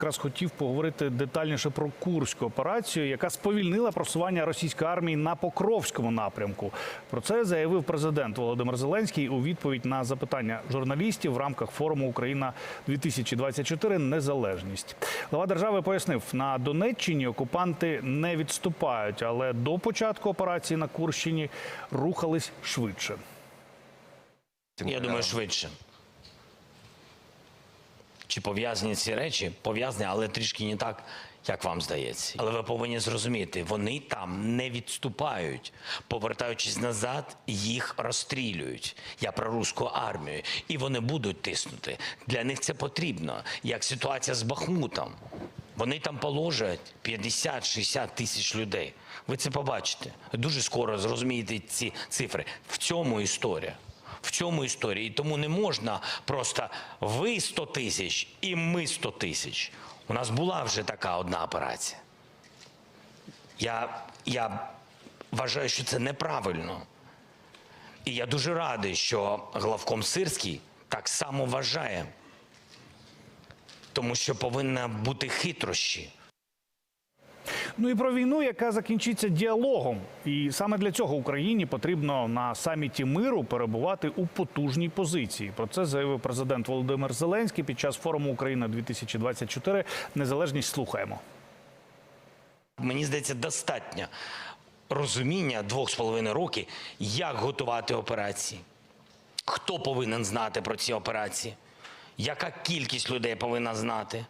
Якраз хотів поговорити детальніше про курську операцію, яка сповільнила просування російської армії на Покровському напрямку. Про це заявив президент Володимир Зеленський у відповідь на запитання журналістів в рамках форуму Україна 2024 Незалежність. Глава держави пояснив, на Донеччині окупанти не відступають, але до початку операції на Курщині рухались швидше. Я думаю, швидше. Чи пов'язані ці речі? Пов'язані, але трішки не так, як вам здається. Але ви повинні зрозуміти, вони там не відступають. Повертаючись назад, їх розстрілюють. Я про руську армію. І вони будуть тиснути. Для них це потрібно. Як ситуація з Бахмутом. Вони там положать 50-60 тисяч людей. Ви це побачите. Дуже скоро зрозумієте ці цифри. В цьому історія. В цьому історії. Тому не можна просто ви 100 тисяч і ми 100 тисяч. У нас була вже така одна операція. Я, я вважаю, що це неправильно. І я дуже радий, що главком Сирський так само вважає. Тому що повинна бути хитрощі. Ну і про війну, яка закінчиться діалогом. І саме для цього Україні потрібно на саміті миру перебувати у потужній позиції. Про це заявив президент Володимир Зеленський під час форуму Україна 2024 Незалежність слухаємо. Мені здається, достатньо розуміння двох з половиною років, як готувати операції, хто повинен знати про ці операції, яка кількість людей повинна знати.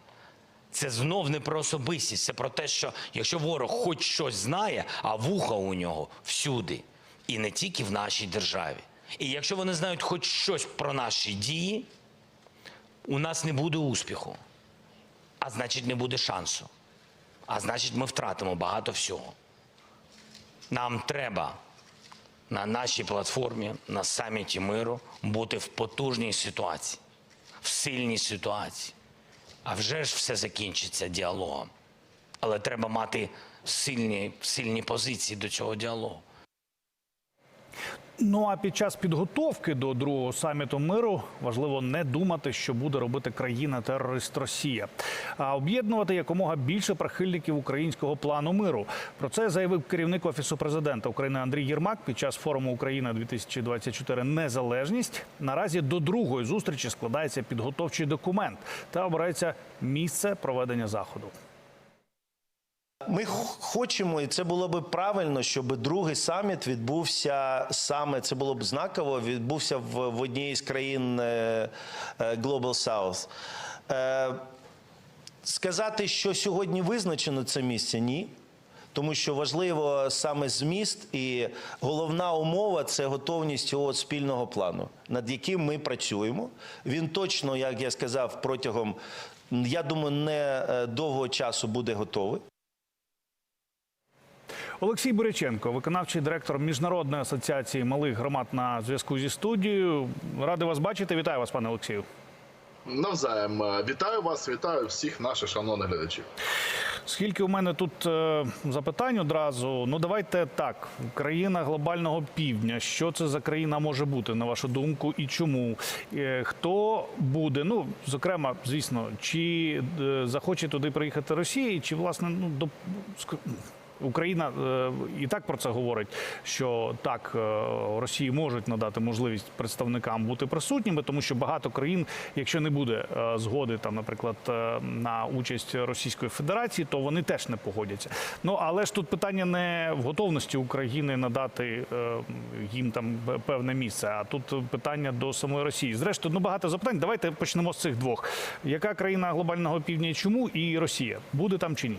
Це знов не про особистість, це про те, що якщо ворог хоч щось знає, а вуха у нього всюди, і не тільки в нашій державі. І якщо вони знають хоч щось про наші дії, у нас не буде успіху, а значить, не буде шансу. А значить, ми втратимо багато всього. Нам треба на нашій платформі, на саміті миру, бути в потужній ситуації, в сильній ситуації. А вже ж все закінчиться діалогом. Але треба мати сильні, сильні позиції до цього діалогу. Ну а під час підготовки до другого саміту миру важливо не думати, що буде робити країна-терорист Росія, а об'єднувати якомога більше прихильників українського плану миру. Про це заявив керівник офісу президента України Андрій Єрмак під час форуму Україна 2024 Незалежність. Наразі до другої зустрічі складається підготовчий документ та обирається місце проведення заходу. Ми хочемо, і це було би правильно, щоб другий саміт відбувся саме це було б знаково. Відбувся в, в одній з країн е, е, Global South. Е, сказати, що сьогодні визначено це місце, ні. Тому що важливо саме зміст, і головна умова це готовність цього спільного плану, над яким ми працюємо. Він точно, як я сказав, протягом я думаю, не довгого часу буде готовий. Олексій Буряченко, виконавчий директор міжнародної асоціації малих громад на зв'язку зі студією. Радий вас бачити. Вітаю вас, пане Олексію. Навзаєм Е, вітаю вас, вітаю всіх наших шановних глядачів. Скільки у мене тут е, запитань одразу? Ну давайте так. Країна глобального півдня. Що це за країна може бути, на вашу думку, і чому? Е, хто буде? Ну, зокрема, звісно, чи захоче туди приїхати Росія, чи власне ну до Україна е, і так про це говорить, що так е, Росії можуть надати можливість представникам бути присутніми, тому що багато країн, якщо не буде е, згоди, там, наприклад, на участь Російської Федерації, то вони теж не погодяться. Ну але ж тут питання не в готовності України надати їм там певне місце, а тут питання до самої Росії. Зрештою, ну багато запитань. Давайте почнемо з цих двох: яка країна глобального півдня чому і Росія буде там чи ні?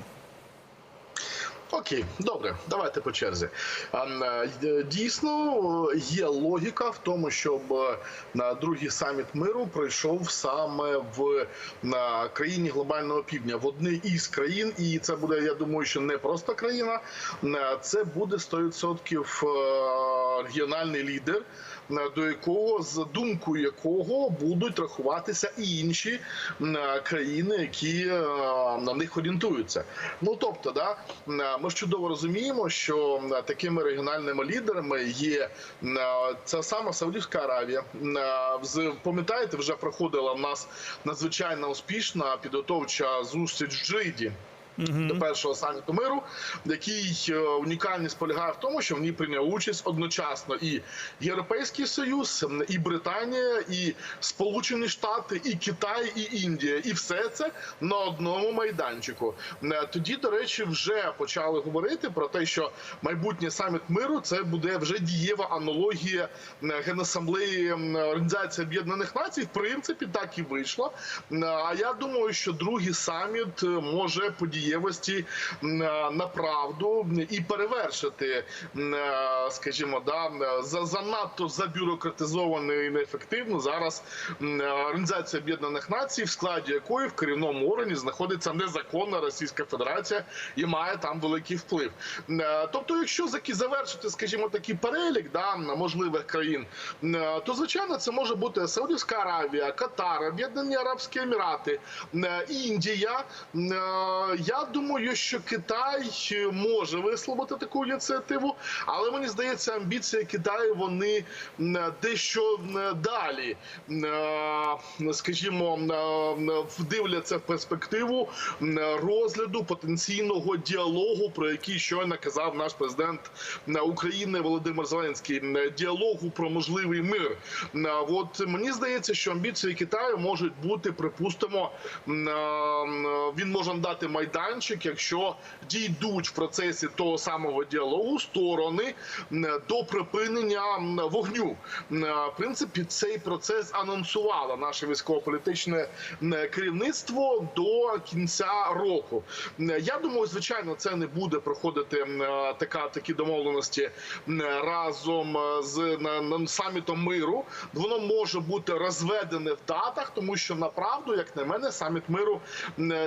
Окей, добре, давайте по черзі. Е, Дійсно, е, є логіка в тому, щоб е, на другий саміт миру пройшов саме в країні глобального півдня, в одній із країн, і це буде, я думаю, що не просто країна, це буде 100% е, регіональний лідер до якого з думкою якого будуть рахуватися і інші е, країни, які е, на них орієнтуються. Ну тобто, да, е, ми ж чудово розуміємо, що е, такими регіональними лідерами є е, ця сама Саудівська Аравія. Е, Пам'ятаєте, вже проходила в нас надзвичайно успішна підготовча зустріч в Джиді до першого саміту миру, який е, унікальність полягає в тому, що в ній прийняв участь одночасно і Європейський Союз, і Британія, і Сполучені Штати, і Китай, і Індія, і все це на одному майданчику. Е, Тоді, до речі, вже почали говорити про те, що майбутній саміт миру це буде вже дієва аналогія генасамблеї Організації Об'єднаних Націй. В принципі, так і вийшло. А я думаю, що другий саміт е, може по дієвості е, направду і перевершити, е, скажімо, да за занадто забюрократизовано і неефективно зараз е, Організація Об'єднаних Націй, в складі якої в керівному органі знаходиться незаконна Російська Федерація і має там великий вплив. Е, Тобто, якщо завершити, скажімо, такий перелік да можливих країн, е, то звичайно це може бути Саудівська Аравія, Катар, Об'єднані Арабські Емірати, е, Індія. Е, Я думаю, що Китай може висловити таку ініціативу, але мені здається, амбіції Китаю вони дещо далі, Е, скажімо, е, дивляться в перспективу розгляду потенційного діалогу, про який щойно казав наш президент е, України Володимир Зеленський. Діалогу про можливий мир. Е, От мені здається, що амбіції Китаю можуть бути, припустимо, е, він може дати майданчик, якщо дійдуть в процесі того самого діалогу сторони до припинення вогню. В принципі, цей процес анонсувало наше військово-політичне керівництво до кінця року. Я думаю, звичайно, це не буде проходити така такі домовленості разом з на, самітом миру. Воно може бути розведене в датах, тому що направду, як на мене, саміт миру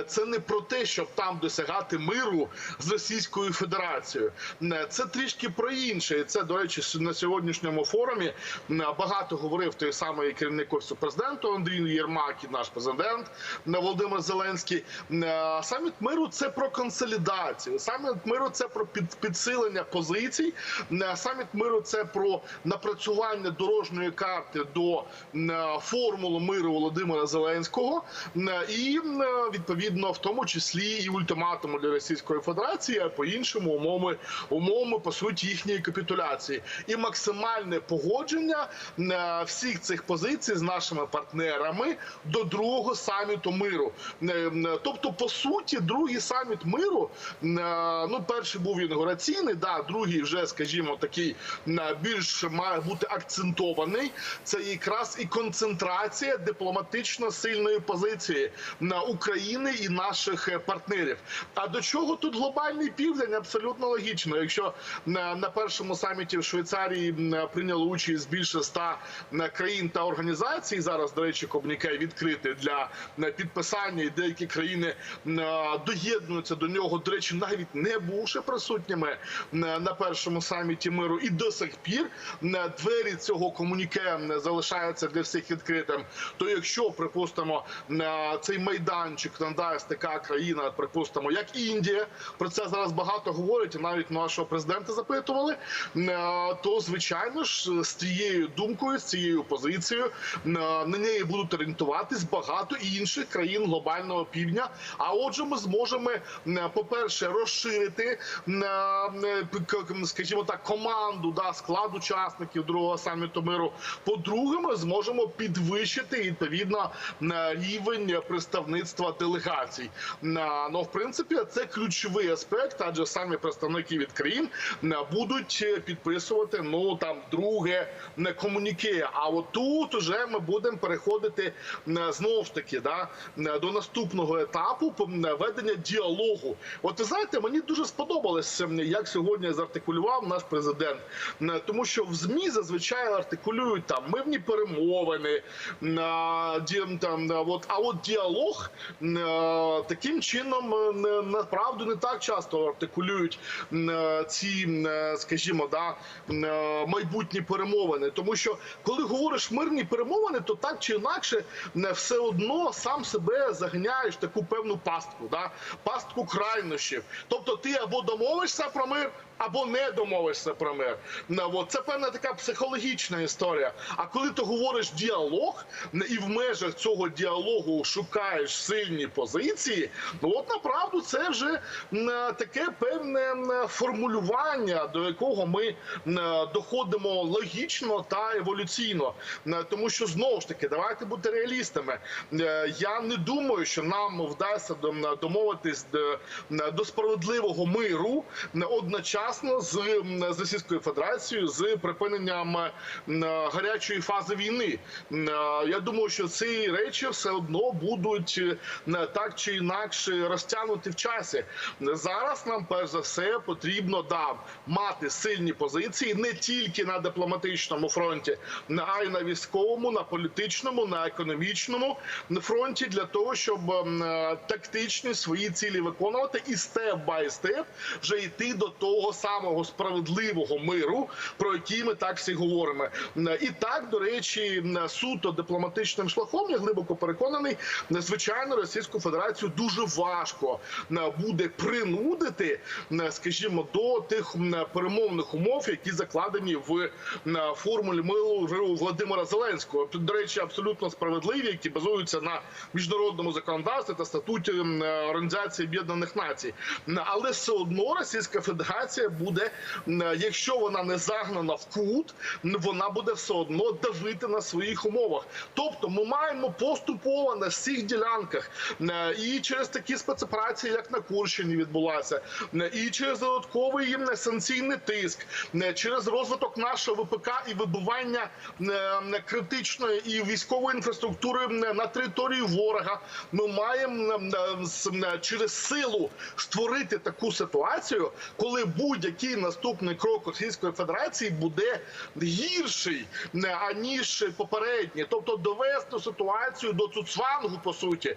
це не про те, щоб там досягати миру з Російською Федерацією. Е, Це трішки про інше. Це, до речі, на сьогоднішньому форумі м, багато говорив той самий керівник офісу президенту Андрій Єрмак і наш президент м, Володимир Зеленський. Е, Саміт миру це про консолідацію. Саміт миру це про підсилення позицій. Е, Саміт миру це про напрацювання дорожньої карти до е, формули миру Володимира Зеленського е, і е, відповідно в тому числі і ультиматуму для Російської Федерації, а по іншому умови умовами по суті їхньої капітуляції і максимальне погодження е, всіх цих позицій з нашими партнерами до другого саміту миру. Е, е, Тобто, по суті, другий саміт миру, ну перший був інаугураційний, да, другий вже, скажімо, такий більш має бути акцентований. Це якраз і концентрація дипломатично сильної позиції на України і наших е, партнерів. А до чого тут глобальний південь? Абсолютно логічно. Якщо на, на першому саміті в Швейцарії м, прийняло участь більше ста країн та організацій, зараз до речі, комуніке відкрите для підписання, і деякі країни доєднуються до нього. До речі, навіть не бувши присутніми на першому саміті миру, і до сих пір двері цього комуніке залишаються для всіх відкритим. То якщо припустимо цей майданчик надасть така країна, припустимо, як Індія, про це зараз багато говорять, і навіть нашого президента запитували. м, То звичайно ж з цією думкою, з цією позицією на неї будуть орієнтуватись багато інших країн глобального півдня. А отже, ми зможемо, по-перше, розширити, м, м, к- к- скажімо так, команду да склад учасників другого саміту миру. По-друге, ми зможемо підвищити відповідно рівень представництва делегацій. Ну, в принципі, це ключовий аспект, адже самі представники від країн м, будуть е, підписувати ну там друге не комуніке. А от тут уже ми будемо переходити м, знову ж таки да до наступного етапу ведення діалогу. От ви знаєте, мені дуже сподобалось, як сьогодні зартикулював наш президент, тому що в змі зазвичай артикулюють там мирні перемовини, там от а от діалог таким чином нам е, направду не так часто артикулюють е, ці, е, скажімо, да, майбутні перемовини. Тому що коли говориш мирні перемовини, то так чи інакше все одно сам себе заганяєш в таку певну пастку, да? пастку крайнощів. Тобто ти або домовишся про мир, або не домовишся про мир. Це певна така психологічна історія. А коли ти говориш діалог і в межах цього діалогу шукаєш сильні позиції, ну от направду це вже таке певне формулювання, до якого ми доходимо логічно та еволюційно. Тому що знову ж таки, давайте бути реалістами. Е, Я не думаю, що нам вдасться домовитись до, до справедливого миру одночасно м, з Російською Федерацією з припиненням гарячої фази війни. Я думаю, що ці речі все одно будуть так чи інакше розтягнуті в часі. Зараз нам перш за все потрібно да, мати сильні позиції не тільки на дипломатичному фронті, а й на військовому, на політичному, на економічному фронті для того, щоб тактичні свої цілі виконувати і степ бай степ вже йти до того самого справедливого миру, про який ми так всі говоримо. І так, до речі, суто дипломатичним шляхом, я глибоко переконаний, звичайно, Російську Федерацію дуже важко м, буде принудити, м, скажімо, до тих перемовних умов, які закладені в формулі миру Володимира Зеленського. До речі, абсолютно справедливі, які базуються на міжнародному законодавстві та статуті Організації Об'єднаних Націй. Але все одно Російська Федерація буде, якщо вона не загнана в кут, вона буде все одно давити на своїх умовах. Тобто, ми маємо поступово на всіх ділянках і через такі спецоперації, як на Курщині відбулася, і через додатковий їм санкційний тиск, через розвиток нашого ВПК і вибивання критичної і військової інфраструктури на території ворога. Ми маємо через силу створити таку ситуацію, коли будь-який наступний крок Російської Федерації буде гірший аніж попередній, тобто довести ситуацію до цуцвангу, по суті,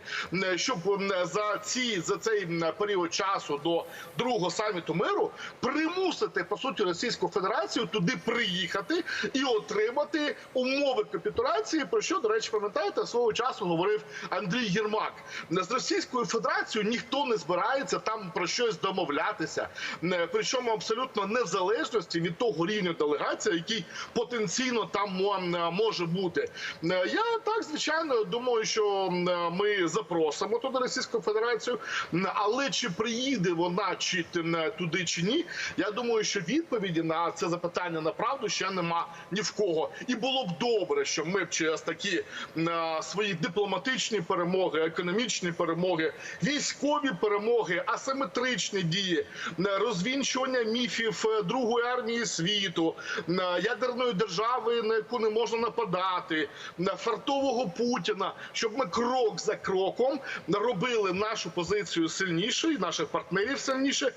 щоб за ці за цей період часу до другого саміту миру примусити по суті Російську Федерацію туди приїхати і отримати умови капітуляції. Про що до речі, пам'ятаєте, свого часу говорив Андрій Єрмак. З Російською Федерацією ніхто не збирається там про щось домовлятися, Е, причому абсолютно не в залежності від того рівня делегації, який потенційно там е, може бути. Е, Я так звичайно думаю, що е, ми запросимо туди Російську Федерацію, але чи приїде вона чи туди чи ні? Я думаю, що відповіді на це запитання направду ще нема ні в кого. І було б добре, що ми б через такі свої дипломатичні перемоги, економічні перемоги, військові перемоги, асиметричні дії, е, розвінчування міфів е, Другої армії світу, ядерної держави, на яку не можна нападати, фартового Путіна, щоб ми крок за кроком робили нашу позицію сильнішою, наших партнерів сильніше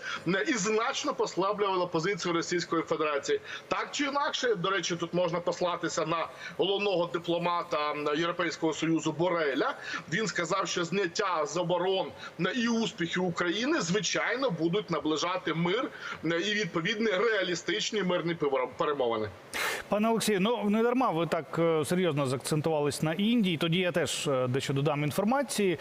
і значно послаблювали позицію Російської Федерації. Так чи інакше, до речі, тут можна послатися на головного дипломата Європейського союзу Бореля. Він сказав, що зняття заборон і успіхи України звичайно будуть наближати мир і відповідні реалістичні мирні перемовини. Пане Олексію, ну не дарма ви так е, серйозно заакцентувались на Індії. Тоді я теж е, дещо додам інформації.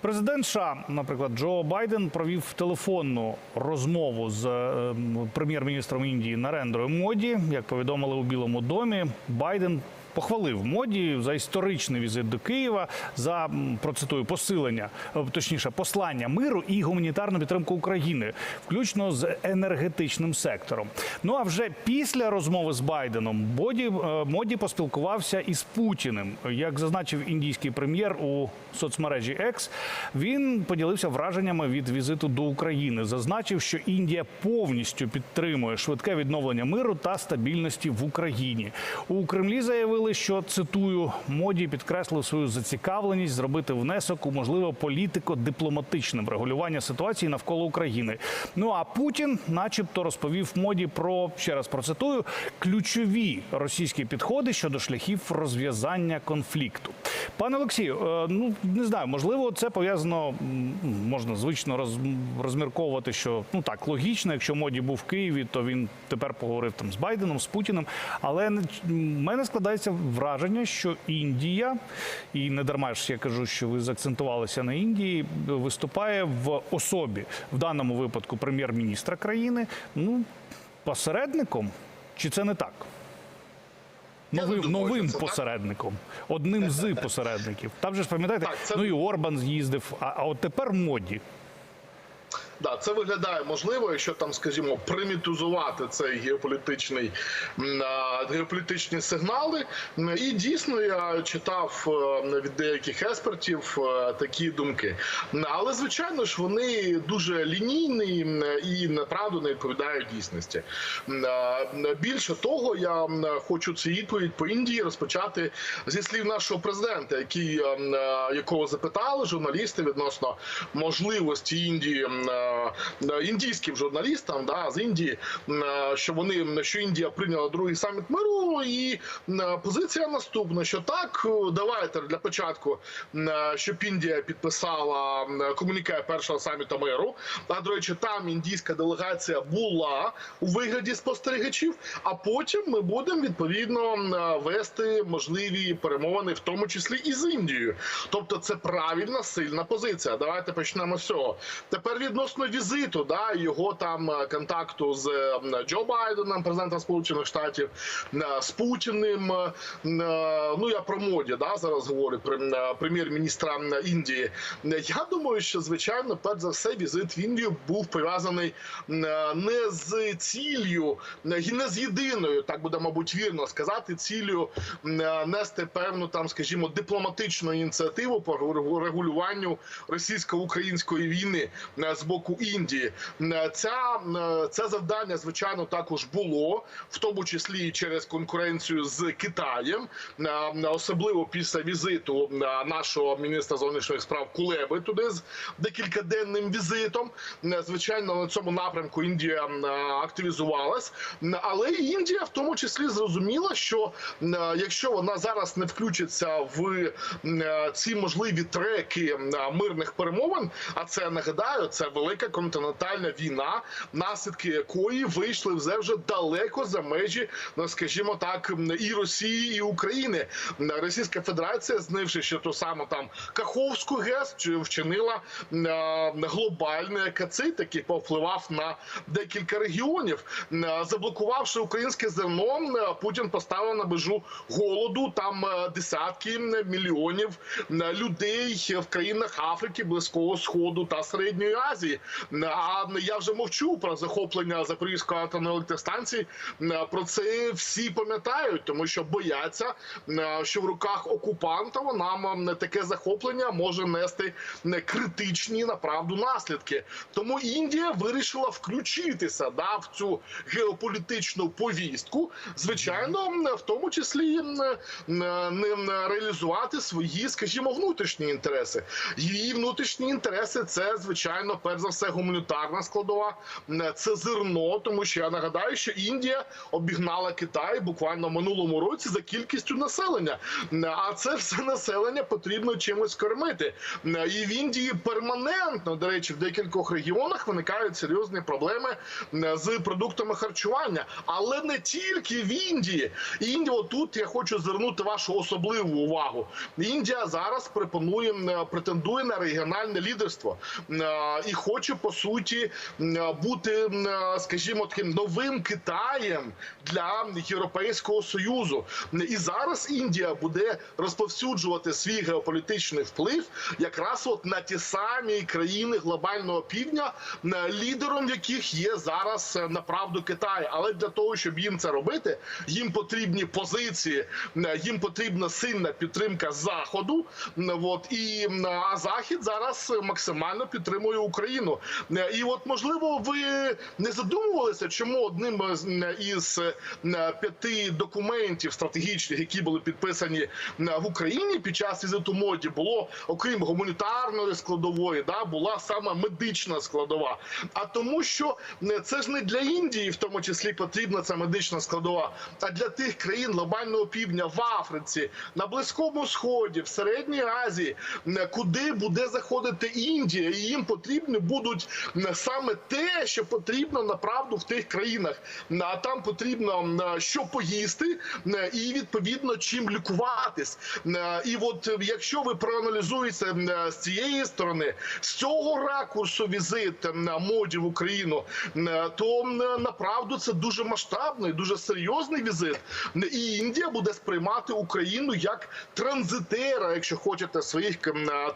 Президент США, наприклад, Джо Байден провів телефонну розмову з е, прем'єр-міністром Індії Нарендрою Моді. Як повідомили у Білому домі, Байден. Похвалив моді за історичний візит до Києва за процитую посилення, е, точніше, послання миру і гуманітарну підтримку України, включно з енергетичним сектором. Ну а вже після розмови з Байденом Боді е, моді поспілкувався із Путіним. Як зазначив індійський прем'єр у соцмережі X, він поділився враженнями від візиту до України. Зазначив, що Індія повністю підтримує швидке відновлення миру та стабільності в Україні. У Кремлі заявили, що цитую моді підкреслив свою зацікавленість зробити внесок у можливе політико-дипломатичне врегулювання ситуації навколо України. Ну а Путін, начебто, розповів моді про ще раз процитую ключові російські підходи щодо шляхів розв'язання конфлікту. Пане Олексію, е, ну не знаю, можливо, це пов'язано можна звично роз, розмірковувати, що ну так логічно, якщо моді був в Києві, то він тепер поговорив там з Байденом, з Путіним. Але в мене складається враження, що Індія, і не дарма ж я кажу, що ви заакцентувалися на Індії, виступає в особі в даному випадку прем'єр-міністра країни. Ну посередником, чи це не так? Новим, думаю, новим це, посередником, так. одним з посередників. Там же ж пам'ятаєте, це- ну і Орбан з'їздив. А, а от тепер моді. Да, це виглядає можливо, якщо там, скажімо, примітизувати цей геополітичний геополітичні сигнали. І дійсно я читав е, від деяких експертів е, такі думки. Але звичайно ж вони дуже лінійні і направду не відповідають дійсності. Більше того, я хочу цю відповідь по Індії розпочати зі слів нашого президента, який якого запитали журналісти відносно можливості Індії індійським журналістам да, з Індії, е, що вони що Індія прийняла другий саміт миру, і позиція наступна: що так, е, давайте для початку, е, щоб Індія підписала м, комуніке першого саміту миру. А до речі, там індійська делегація була у вигляді спостерігачів. А потім ми будемо відповідно е, вести можливі перемовини, в тому числі і з Індією. Тобто, це правильна сильна позиція. Давайте почнемо з цього. Тепер відносно візиту, да його там е, контакту з е, Джо Байденом, президентом Сполучених Штатів, е, з Путіним. Ну я про моді да зараз говорю прем'єр-міністра Індії. Я думаю, що звичайно, перш за все, візит в Індію був пов'язаний не з ціллю, не з єдиною, так буде, мабуть, вірно сказати, ціллю нести певну там, скажімо, дипломатичну ініціативу по регулюванню російсько-української війни з боку Індії. Е, Ця е, це завдання, звичайно, також було, в тому числі і через конкуренцію з Китаєм, е, особливо після візиту нашого міністра зовнішніх справ Кулеби туди з декількаденним візитом. Звичайно, на цьому напрямку Індія активізувалась, але Індія в тому числі зрозуміла, що якщо вона зараз не включиться в ці можливі треки мирних перемовин, а це нагадаю, це велика континентальна війна, наслідки якої вийшли вже вже далеко за межі, ну скажімо так, і Росії, і України. Російська Федерація, знивши ще ту саму там Каховську ГЕС, чи вчинила глобальний екацит, який повпливав на декілька регіонів, заблокувавши українське зерно, Путін поставив на межу голоду там е, десятки мільйонів людей в країнах Африки, Близького Сходу та Середньої Азії. А я вже мовчу про захоплення Запорізької атомної електростанції. Про це всі пам'ятають, тому що бояться, що в руках окупанта нам таке захоплення може нести критичні направду наслідки. Тому Індія вирішила включитися да, в цю геополітичну повістку. Звичайно, в тому числі не реалізувати свої, скажімо, внутрішні інтереси. Її внутрішні інтереси це звичайно, перш за все, гуманітарна складова, це зерно, тому що я нагадаю, що Індія обігнала Китай буквально минулому році за кількістю населення. А це все населення потрібно чимось кормити. І в Індії перманентно, до речі, в декількох регіонах виникають серйозні проблеми з продуктами харчування, але не тільки в Індії. Індія, тут я хочу звернути вашу особливу увагу. Індія зараз претендує на регіональне лідерство і хоче по суті бути, скажімо, таким новим Китаєм для Європейського союзу. І зараз Індія буде розповсюджувати свій геополітичний вплив якраз от на ті самі країни глобального півдня, лідером яких є зараз е, направду Китай. Але для того, щоб їм це робити, їм потрібні позиції, їм потрібна сильна підтримка заходу. От і а захід зараз максимально підтримує Україну. Україну. Е, І от можливо, ви не задумувалися, чому одним із е, п'яти документів стратегічних, які були підписані е, в Україні під час візиту моді, було окрім гуманітарної складової, да була саме медична складова. А тому, що е, це ж не для Індії, в тому числі потрібна ця медична складова, а для тих країн глобального півдня в Африці, на Близькому Сході, в Середній Азії, е, куди буде заходити Індія, і їм потрібні будуть е, саме те, що потрібно направду в тих країнах. А там потрібно що поїсти і відповідно чим лікуватись. І от е, якщо ви проаналізуєте е, з цієї сторони, з цього ракурсу візит е, моді в Україну, е, то направду це дуже масштабний, дуже серйозний візит. І Індія буде сприймати Україну як транзитера, якщо хочете, своїх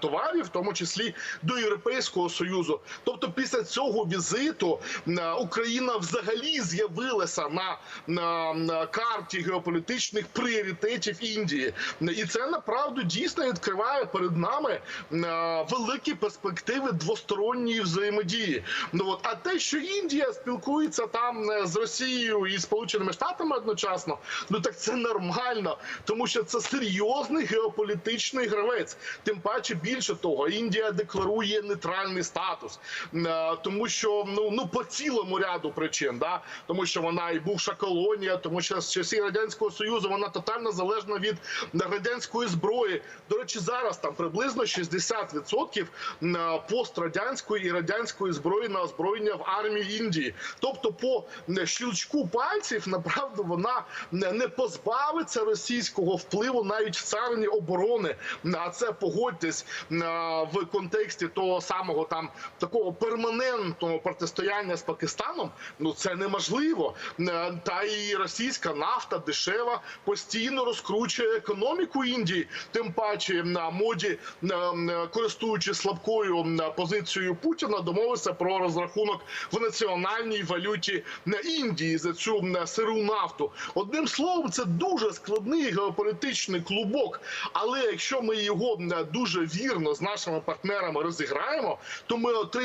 товарів, в тому числі до Європейського союзу. Тобто, після цього візиту Україна взагалі з'явилася на, на, на карті геополітичних пріоритетів Індії, і це направду дійсно відкриває перед нами великі перспективи двосторонньої взаємодії. Ну от а те, що Індія спілкується там е, з Росією і Сполученими Штатами одночасно, ну так це нормально, тому що це серйозний геополітичний гравець. Тим паче більше того, Індія декларує нейтральний статус, тому що ну ну по цілому ряду причин, да тому що вона і бувша колонія, тому що з часів радянського союзу вона тотально залежна від радянської зброї. До речі, зараз там приблизно 60% на пострадянської і радянської зброї на озброєння в армії Індії. Тобто, по е, щелчку пальців, направду, вона не позбавиться російського впливу навіть в царині оборони. А це погодьтесь е, в контексті того самого там такого перманентного протистояння з Пакистаном. Ну це неможливо. Е, Та і російська нафта дешева постійно розкручує економіку Індії. Тим паче на моді, е, е, користуючись слабкою позицією Путіна, домовився про розрахунок в національній валюті Індії за цю сиру нафту. Одним словом, це дуже складний геополітичний клубок. Але якщо ми його дуже вірно з нашими партнерами розіграємо, то ми отримаємо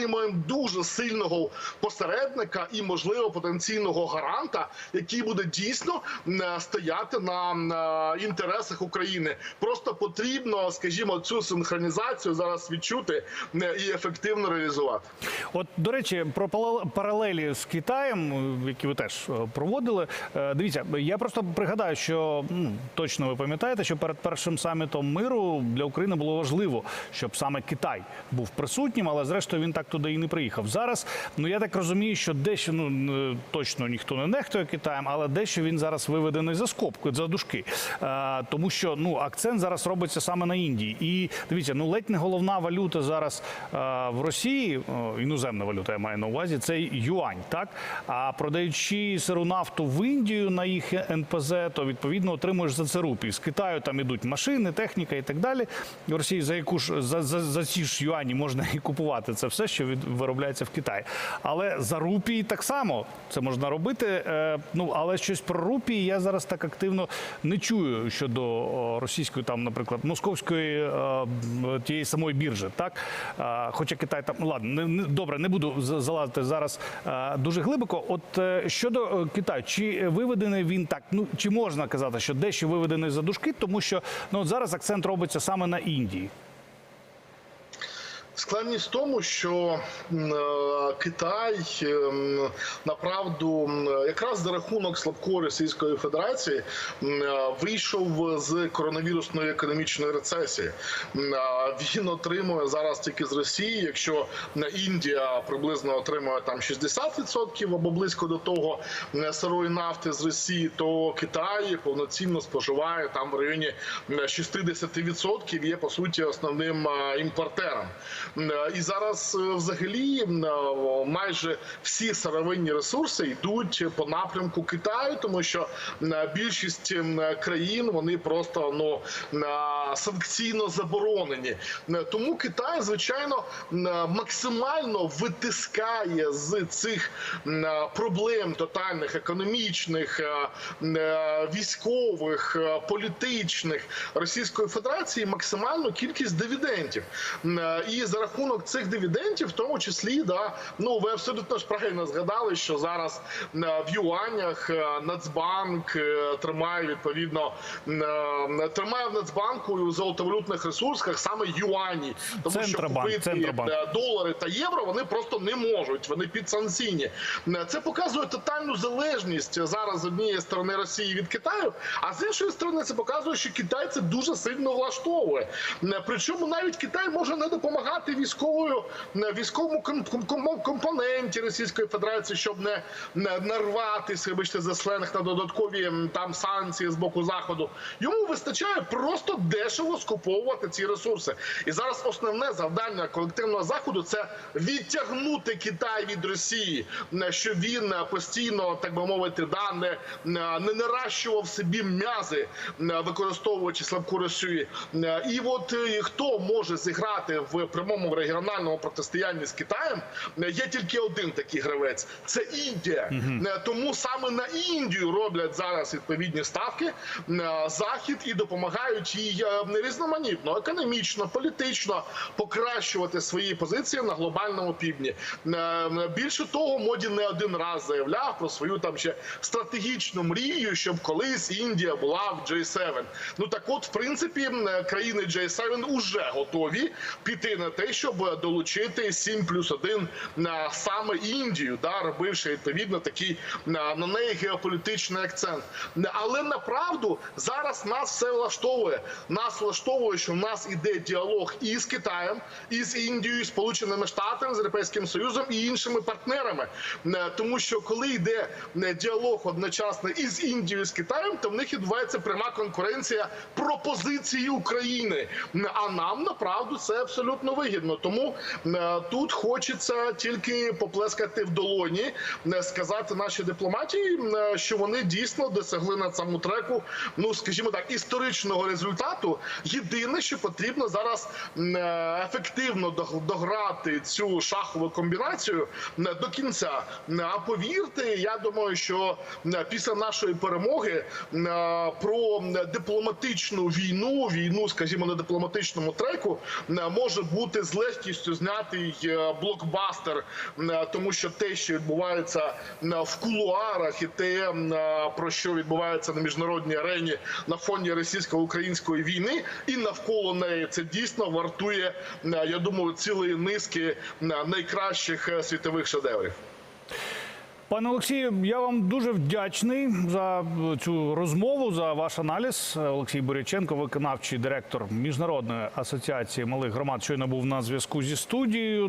дуже сильного посередника і, можливо, потенційного гаранта, який буде дійсно е, стояти на, на інтересах України. Просто потрібно, скажімо, цю синхронізацію зараз відчути е, і ефективно реалізувати. От, до речі, про паралелі з Китаєм, е, які ви теж е, проводили. Е, Дивіться, я просто пригадаю, що точно ви пам'ятаєте, що перед першим самітом миру для України було важливо, щоб саме Китай був присутнім, але зрештою він так туди і не приїхав. Зараз, ну я так розумію, що дещо ну точно ніхто не нехтує Китаєм, але дещо він зараз виведений за скобку, за дужки. Е, тому що ну акцент зараз робиться саме на Індії. І дивіться, ну ледь не головна валюта зараз е, в Росії, іноземна валюта, я маю на увазі, це юань, так? А продаючи сиру нафту в Індію на їх НПЗ, то відповідно отримуєш за це рупії. З Китаю там ідуть машини, техніка і так далі. В Росії за яку ж за, за, за ці ж юані можна і купувати це все, що від, виробляється в Китаї. Але за рупії так само це можна робити. Е, ну але щось про рупії я зараз так активно не чую щодо російської, там, наприклад, московської е, тієї самої біржі. Так, Е, хоча Китай там ладно, не, добре, не буду залазити зараз дуже глибоко. От щодо Китаю, чи виведений він так? Ну чи можна казати, що дещо виведений за дужки, тому що ну зараз акцент робиться саме на Індії. Складність в тому, що е, Китай ем, направду якраз за рахунок слабкої Російської Федерації е, вийшов з коронавірусної економічної рецесії. Е, Він отримує зараз тільки з Росії. Якщо Індія приблизно отримує там 60% або близько до того сирої нафти з Росії, то Китай повноцінно споживає там в районі е, 60%, Є по суті основним імпортером. Е, І зараз е, взагалі е, майже всі сировинні ресурси йдуть по напрямку Китаю, тому що більшість країн вони просто ну санкційно заборонені. Тому Китай, звичайно, максимально витискає з цих проблем тотальних економічних, військових, політичних Російської Федерації максимальну кількість дивідендів. І за рахунок цих дивідендів, в тому числі, да, ну ви абсолютно ж правильно згадали, що зараз е, в юанях е, Нацбанк е, тримає відповідно тримає в Нацбанку і у золотовалютних ресурсах саме юані, тому Центробанк, що купити Центробанк. долари та євро вони просто не можуть. Вони підсанкційні. Це показує тотальну залежність зараз з однієї сторони Росії від Китаю, а з іншої сторони це показує, що Китай це дуже сильно влаштовує. Причому навіть Китай може не допомагати військовою е, військовому ком- ком- ком- компоненті Російської Федерації, щоб не, нарватися, вибачте за сленг на додаткові там санкції з боку заходу. Йому вистачає просто дешево скуповувати ці ресурси. І зараз основне завдання колективного заходу це відтягнути Китай від Росії, е, щоб він е, постійно, так би мовити, да не, не наращував собі м'язи, використовуючи слабку Росію. І от хто може зіграти в прямому регіональному протистоянні з Китаєм, е, є тільки один такий гравець це Індія. Е, Тому саме на Індію роблять зараз відповідні ставки е, захід і допомагають їй різноманітно, економічно, політично покращувати свої позиції на глобальному півдні. Більше того, моді не один раз заявляв про свою там ще стратегічну мрію, щоб колись Індія була в J7. Ну так, от, в принципі, країни J7 уже готові піти на те, щоб долучити 7 плюс 1 на саме Індію, да, робивши відповідно такий на, неї геополітичний акцент. Але направду зараз нас все влаштовує. Нас влаштовує, що в нас іде діалог і з Китаєм, і з Індією, і Сполученими Штатами, з Європейським Союзом і іншими партнерами. Е, Тому що коли йде е, діалог одночасно і з Індією, і з Китаєм, то в них відбувається пряма конкуренція пропозиції України. А нам направду це абсолютно вигідно. Тому е, тут хочеться тільки поплескати в долоні, е, сказати нашій дипломатії, е, що вони дійсно досягли на цьому треку. Ну скажімо так, історичного результату. Єдине, що потрібно зараз ефективно дограти цю шахову комбінацію до кінця. А повірте, я думаю, що після нашої перемоги про дипломатичну війну, війну, скажімо, на дипломатичному треку, може бути з легкістю знятий е, блокбастер, е, тому що те, що відбувається в кулуарах, і те, е, про що відбувається на міжнародній арені на фоні російсько-української війни, і навколо неї це дійсно вартує, я думаю, цілої низки найкращих е, світових шедеврів. Пане Олексію, я вам дуже вдячний за цю розмову, за ваш аналіз. Олексій Боряченко, виконавчий директор Міжнародної асоціації малих громад, щойно був на зв'язку зі студією.